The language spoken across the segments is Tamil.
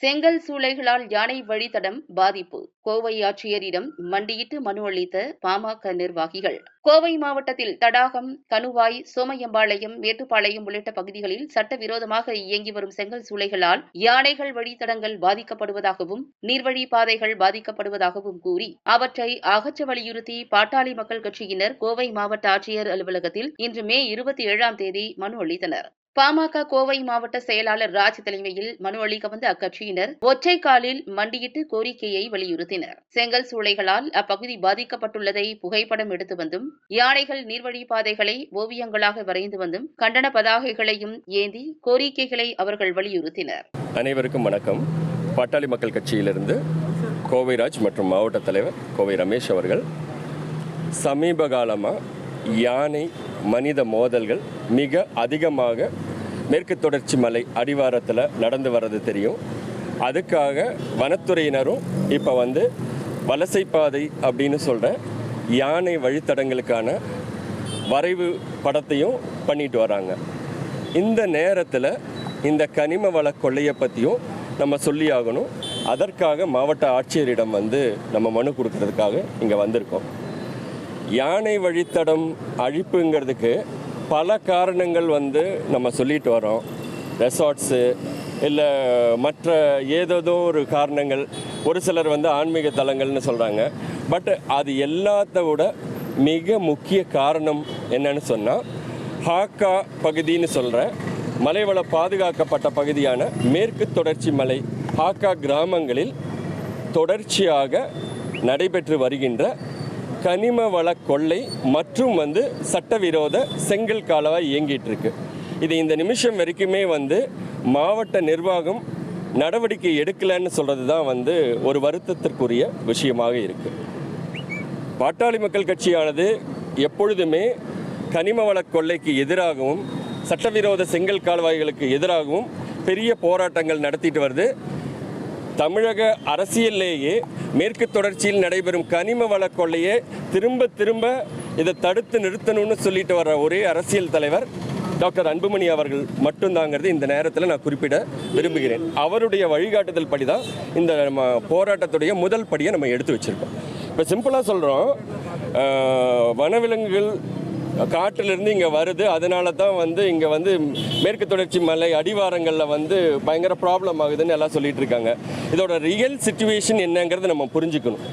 செங்கல் சூளைகளால் யானை வழித்தடம் பாதிப்பு. கோவை ஆட்சியரிடம் மண்டியிட்டு மனு அளித்த பாமக நிர்வாகிகள். கோவை மாவட்டத்தில் தடாகம் கணுவாய் சோமையம்பாளையம் மேட்டுப்பாளையம் உள்ளிட்ட பகுதிகளில் சட்டவிரோதமாக இயங்கி வரும் செங்கல் சூளைகளால் யானைகள் வழித்தடங்கள் பாதிக்கப்படுவதாகவும் நீர்வழி பாதைகள் பாதிக்கப்படுவதாகவும் கூறி அவற்றை அகற்ற வலியுறுத்தி பாட்டாளி மக்கள் கட்சியினர் கோவை மாவட்ட ஆட்சியர் அலுவலகத்தில் இன்று மே இருபத்தி ஏழாம் தேதி மனு அளித்தனர். பாமக கோவை மாவட்ட செயலாளர் ராஜ் தலைமையில் மனு அளிக்க வந்த அக்கட்சியினர் ஒற்றை காலில் மண்டியிட்டு கோரிக்கையை வலியுறுத்தினர். செங்கல் சூளைகளால் அப்பகுதி பாதிக்கப்பட்டுள்ளதை புகைப்படம் எடுத்து வந்தும் யானைகள் நீர்வழி பாதைகளை ஓவியங்களாக வரைந்து வந்தும் கண்டன பதாகைகளையும் ஏந்தி கோரிக்கைகளை அவர்கள் வலியுறுத்தினர். அனைவருக்கும் வணக்கம். பாட்டாளி மக்கள் கட்சியிலிருந்து கோவைராஜ் மற்றும் மாவட்ட தலைவர் கோவை ரமேஷ் அவர்கள் சமீப காலமாக யானை மனித மோதல்கள் மிக அதிகமாக மேற்கு தொடர்ச்சி மலை அடிவாரத்தில் நடந்து வர்றது தெரியும். அதுக்காக வனத்துறையினரும் இப்போ வந்து வலசை பாதை அப்படின்னு சொல்கிற யானை வழித்தடங்களுக்கான வரைவு படத்தையும் பண்ணிட்டு வராங்க. இந்த நேரத்தில் இந்த கனிம வள கொள்ளையை பற்றியும் நம்ம சொல்லி ஆகணும். அதற்காக மாவட்ட ஆட்சியரிடம் வந்து நம்ம மனு கொடுக்கறதுக்காக இங்கே வந்திருக்கோம். யானை வழித்தடம் அழிப்புங்கிறதுக்கு பல காரணங்கள் வந்து நம்ம சொல்லிட்டு வரோம். ரெசார்ட்ஸு இல்லை மற்ற ஏதேதோ ஒரு காரணங்கள். ஒரு சிலர் வந்து ஆன்மீக தலங்கள்னு சொல்கிறாங்க பட் அது எல்லாத்த விட மிக முக்கிய காரணம் என்னன்னு சொன்னால் ஹாக்கா பகுதின்னு சொல்கிற மலைவள பாதுகாக்கப்பட்ட பகுதியான மேற்கு தொடர்ச்சி மலை ஹாக்கா கிராமங்களில் தொடர்ச்சியாக நடைபெற்று வருகின்ற கனிம வள கொள்ளை மற்றும் வந்து சட்டவிரோத செங்கல் காலவாய் இயங்கிட்டு இருக்கு இது இந்த நிமிஷம் வரைக்குமே வந்து மாவட்ட நிர்வாகம் நடவடிக்கை எடுக்கலைன்னு சொல்கிறது தான் வந்து ஒரு வருத்தத்திற்குரிய விஷயமாக இருக்குது பாட்டாளி மக்கள் கட்சியானது எப்பொழுதுமே கனிம வள கொள்ளைக்கு எதிராகவும் சட்டவிரோத செங்கல் கால்வாய்களுக்கு எதிராகவும் பெரிய போராட்டங்கள் நடத்திட்டு வருது. தமிழக அரசியல்லேயே மேற்கு தொடர்ச்சியில் நடைபெறும் கனிம வள கொள்ளையை திரும்ப திரும்ப இதை தடுத்து நிறுத்தணும்னு சொல்லிட்டு வர ஒரே அரசியல் தலைவர் டாக்டர் அன்புமணி அவர்கள் மட்டும்தாங்கிறது இந்த நேரத்தில் நான் குறிப்பிட விரும்புகிறேன். அவருடைய வழிகாட்டுதல் படி தான் இந்த நம்ம போராட்டத்துடைய முதல் படியை நம்ம எடுத்து வச்சுருக்கோம். இப்போ சிம்பிளாக சொல்கிறோம் வனவிலங்குகள் காட்டிலிருந்து இங்கே வருது. அதனால தான் வந்து இங்கே வந்து மேற்கு தொடர்ச்சி மலை அடிவாரங்களில் வந்து பயங்கர ப்ராப்ளம் ஆகுதுன்னு எல்லாம் சொல்லிட்டு இருக்காங்க. இதோட ரியல் சுச்சுவேஷன் என்னங்கிறத நம்ம புரிஞ்சுக்கணும்.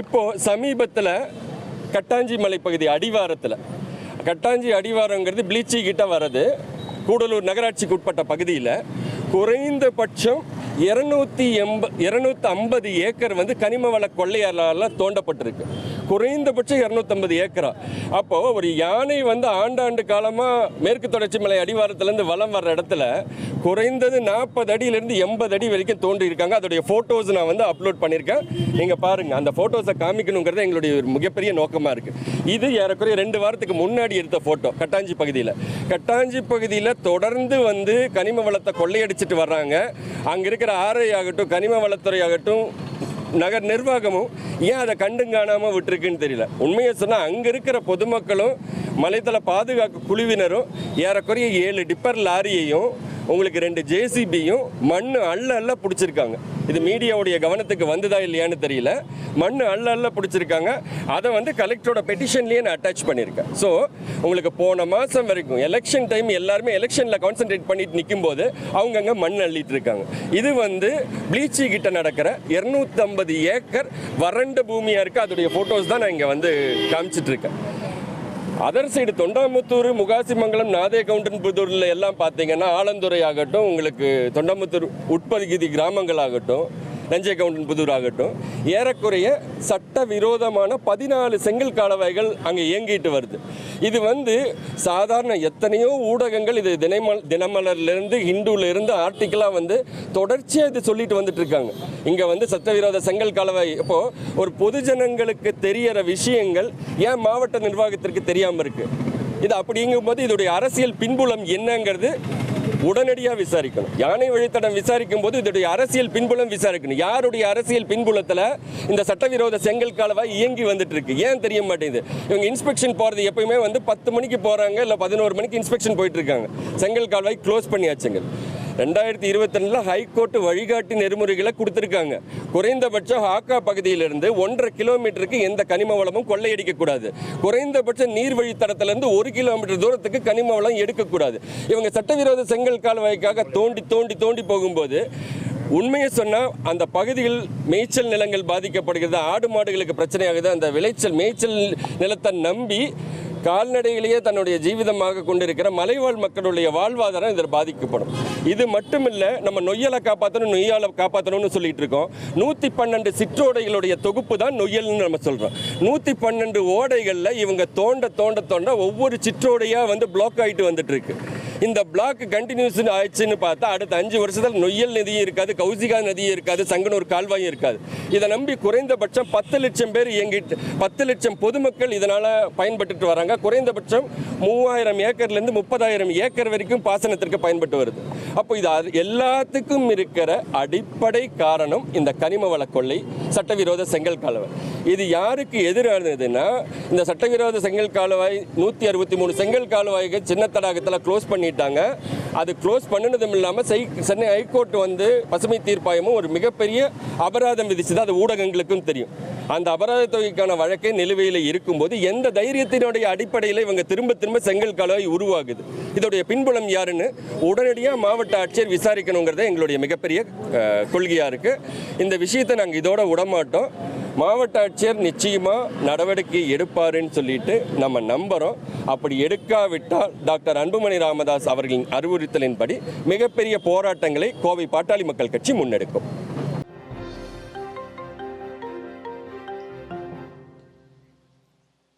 இப்போது சமீபத்தில் கட்டாஞ்சி மலை பகுதி அடிவாரத்தில் கட்டாஞ்சி அடிவாரங்கிறது பிளீச்சி கிட்ட வர்றது கூடலூர் நகராட்சிக்கு உட்பட்ட பகுதியில் குறைந்தபட்சம் இரநூத்தி எண்ப இரநூத்தி ஐம்பது ஏக்கர் வந்து கனிம வள கொள்ளையாளால் தோண்டப்பட்டிருக்கு. குறைந்தபட்சம் இரநூத்தம்பது ஏக்கரா. அப்போ ஒரு யானை வந்து ஆண்டாண்டு காலமாக மேற்கு தொடர்ச்சி மலை அடிவாரத்துலேருந்து வலம் வர்ற இடத்துல குறைந்தது நாற்பது அடியிலேருந்து எண்பது அடி வரைக்கும் தோன்றி இருக்காங்க. அதோடைய ஃபோட்டோஸ் நான் வந்து அப்லோட் பண்ணியிருக்கேன். நீங்கள் பாருங்கள் அந்த ஃபோட்டோஸை காமிக்கணுங்கிறது எங்களுடைய ஒரு மிகப்பெரிய நோக்கமாக இருக்குது இது ஏறக்குறைய ரெண்டு வாரத்துக்கு முன்னாடி எடுத்த ஃபோட்டோ கட்டாஞ்சி பகுதியில். கட்டாஞ்சி பகுதியில் தொடர்ந்து வந்து கனிம வளத்தை கொள்ளையடிச்சிட்டு வர்றாங்க. அங்கே இருக்கிற ஆரை ஆகட்டும் கனிம வளத்துறை ஆகட்டும் நகர் நிர்வாகமும் ஏன் அதை கண்டும் காணாமல் விட்டுருக்குன்னு தெரியல. உண்மையை சொன்னால் அங்கே இருக்கிற பொதுமக்களும் மலைத்தள பாதுகாப்பு குழுவினரும் ஏறக்குறைய ஏழு டிப்பர் லாரியையும் உங்களுக்கு ரெண்டு ஜேசிபியும் மண் அள்ள அள்ள பிடிச்சிருக்காங்க. இது மீடியாவுடைய கவனத்துக்கு வந்ததா இல்லையான்னு தெரியல. மண் அள்ள அள்ள பிடிச்சிருக்காங்க. அதை வந்து கலெக்டரோட பெட்டிஷன்லேயே நான் அட்டாச் பண்ணியிருக்கேன். ஸோ உங்களுக்கு போன மாதம் வரைக்கும் எலெக்ஷன் டைம் எல்லாருமே எலெக்ஷனில் கான்சென்ட்ரேட் பண்ணிட்டு நிற்கும்போது அவங்கங்க மண் அள்ளிட்டு இருக்காங்க. இது வந்து ப்ளீச்சி கிட்ட நடக்கிற இரநூத்தம்பது ஏக்கர் வறண்ட பூமியாக இருக்குது அதோடைய ஃபோட்டோஸ் தான் நான் இங்கே வந்து காமிச்சிட்ருக்கேன் அதர் சைடு தொண்டாமுத்தூர் முகாசிமங்கலம் நாதே கவுண்டன் புதூரில் எல்லாம் பார்த்தீங்கன்னா ஆலந்துறை ஆகட்டும் உங்களுக்கு தொண்டாமுத்தூர் உட்பகுதி கிராமங்கள் ஆகட்டும் நஞ்சை கவுண்டன் புதூர் ஆகட்டும் ஏறக்குறைய சட்டவிரோதமான பதினாலு செங்கல் காலவாய்கள் அங்கே இயங்கிட்டு வருது. இது வந்து சாதாரண எத்தனையோ ஊடகங்கள் இது தினமல் தினமலர்லேருந்து ஹிந்துலேருந்து ஆர்டிக்கலாக வந்து தொடர்ச்சியாக இது சொல்லிட்டு வந்துட்டு இருக்காங்க. இங்கே வந்து சட்டவிரோத செங்கல் காலவாய் இப்போது ஒரு பொதுஜனங்களுக்கு தெரியற விஷயங்கள் ஏன் மாவட்ட நிர்வாகத்திற்கு தெரியாமல் இருக்குது இது அப்படிங்கும்போது இதோடைய அரசியல் பின்புலம் என்னங்கிறது உடனடியாக விசாரிக்கணும். யானை வழித்தடம் விசாரிக்கும் போது இதோடைய அரசியல் பின்புலம் விசாரிக்கணும். யாருடைய அரசியல் பின்புலத்தில் இந்த சட்டவிரோத செங்கல் காலவாய் இயங்கி வந்துட்டு இருக்கு ஏன் தெரிய மாட்டேங்குது? இவங்க இன்ஸ்பெக்ஷன் போகிறது எப்பயுமே வந்து பத்து மணிக்கு போகிறாங்க இல்லை பதினோரு மணிக்கு இன்ஸ்பெக்ஷன் போயிட்டு இருக்காங்க செங்கல் கால்வாய் க்ளோஸ் பண்ணியாச்சுங்க. ரெண்டாயிரத்தி இருபத்தி ரெண்டில் ஹைகோர்ட் வழிகாட்டி நெறிமுறைகளை கொடுத்துருக்காங்க. குறைந்தபட்சம் ஹாக்கா பகுதியிலிருந்து ஒன்றரை கிலோமீட்டருக்கு எந்த கனிம வளமும் கொள்ளையடிக்கக்கூடாது குறைந்தபட்ச நீர்வழித்தடத்திலிருந்து ஒரு கிலோமீட்டர் தூரத்துக்கு கனிம வளம் எடுக்கக்கூடாது இவங்க சட்டவிரோத செங்கல் கால்வாய்க்காக தோண்டி தோண்டி தோண்டி போகும்போது உண்மையை சொன்னால் அந்த பகுதியில் மேய்ச்சல் நிலங்கள் பாதிக்கப்படுகிறது. ஆடு மாடுகளுக்கு பிரச்சனையாகுது. அந்த விளைச்சல் மேய்ச்சல் நிலத்தை நம்பி கால்நடைகளையே தன்னுடைய ஜீவிதமாக கொண்டிருக்கிற மலைவாழ் மக்களுடைய வாழ்வாதாரம் இதில் பாதிக்கப்படும். இது மட்டுமில்லை நம்ம நொய்யலை காப்பாற்றணும் நொய்யால காப்பாற்றணும்னு சொல்லிட்டு இருக்கோம். நூற்றி பன்னெண்டு சிற்றோடைகளுடைய தொகுப்பு தான் நொய்யல்னு நம்ம சொல்கிறோம் நூற்றி பன்னெண்டு ஓடைகளில் இவங்க தோண்ட தோண்ட தோண்ட ஒவ்வொரு சிற்றோடையாக வந்து பிளாக் ஆகிட்டு வந்துட்டு இருக்கு. இந்த பிளாக் கண்டினியூஸ் ஆயிடுச்சுன்னு பார்த்தா அடுத்த அஞ்சு வருஷத்தில் நொய்யல் நதியும் இருக்காது கௌசிகா நதியும் இருக்காது சங்கனூர் கால்வாயும் இருக்காது. இதை நம்பி குறைந்தபட்சம் பத்து லட்சம் பேர் இயங்கிட்டு பத்து லட்சம் பொதுமக்கள் இதனால் பயன்பட்டுட்டு வராங்க. குறைந்தபட்சம் மூவாயிரம் ஏக்கர்லேருந்து முப்பதாயிரம் ஏக்கர் வரைக்கும் பாசனத்திற்கு பயன்பட்டு வருது. அப்போ இது அது எல்லாத்துக்கும் இருக்கிற அடிப்படை காரணம் இந்த கனிம வள கொள்ளை சட்டவிரோத செங்கல் கால்வாய் இது யாருக்கு எதிரானதுன்னா இந்த சட்டவிரோத செங்கல் கால்வாய் நூற்றி அறுபத்தி மூணு செங்கல் கால்வாய்கள் சின்ன தடாகத்தில் க்ளோஸ் பண்ணி பண்ணிட்டாங்க. அது க்ளோஸ் பண்ணினதும் இல்லாமல் செய் சென்னை ஹைகோர்ட் வந்து பசுமை தீர்ப்பாயமும் ஒரு மிகப்பெரிய அபராதம் விதிச்சது. அது ஊடகங்களுக்கும் தெரியும். அந்த அபராத தொகைக்கான வழக்கை நிலுவையில் இருக்கும்போது எந்த தைரியத்தினுடைய அடிப்படையில் இவங்க திரும்ப திரும்ப செங்கல் கலவை உருவாகுது. இதோடைய பின்புலம் யாருன்னு உடனடியாக மாவட்ட ஆட்சியர் விசாரிக்கணுங்கிறத எங்களுடைய மிகப்பெரிய கொள்கையாக இருக்குது இந்த விஷயத்தை நாங்கள் இதோட விடமாட்டோம் மாவட்ட ஆட்சியர் நிச்சயமாக நடவடிக்கை எடுப்பாருன்னு சொல்லிட்டு நம்ம நம்புகிறோம் அப்படி எடுக்காவிட்டால் டாக்டர் அன்புமணி ராமதாஸ் அவர்களின் அறிவுறுத்தலின்படி மிகப்பெரிய போராட்டங்களை கோவை பாட்டாளி மக்கள் கட்சி முன்னெடுக்கும்.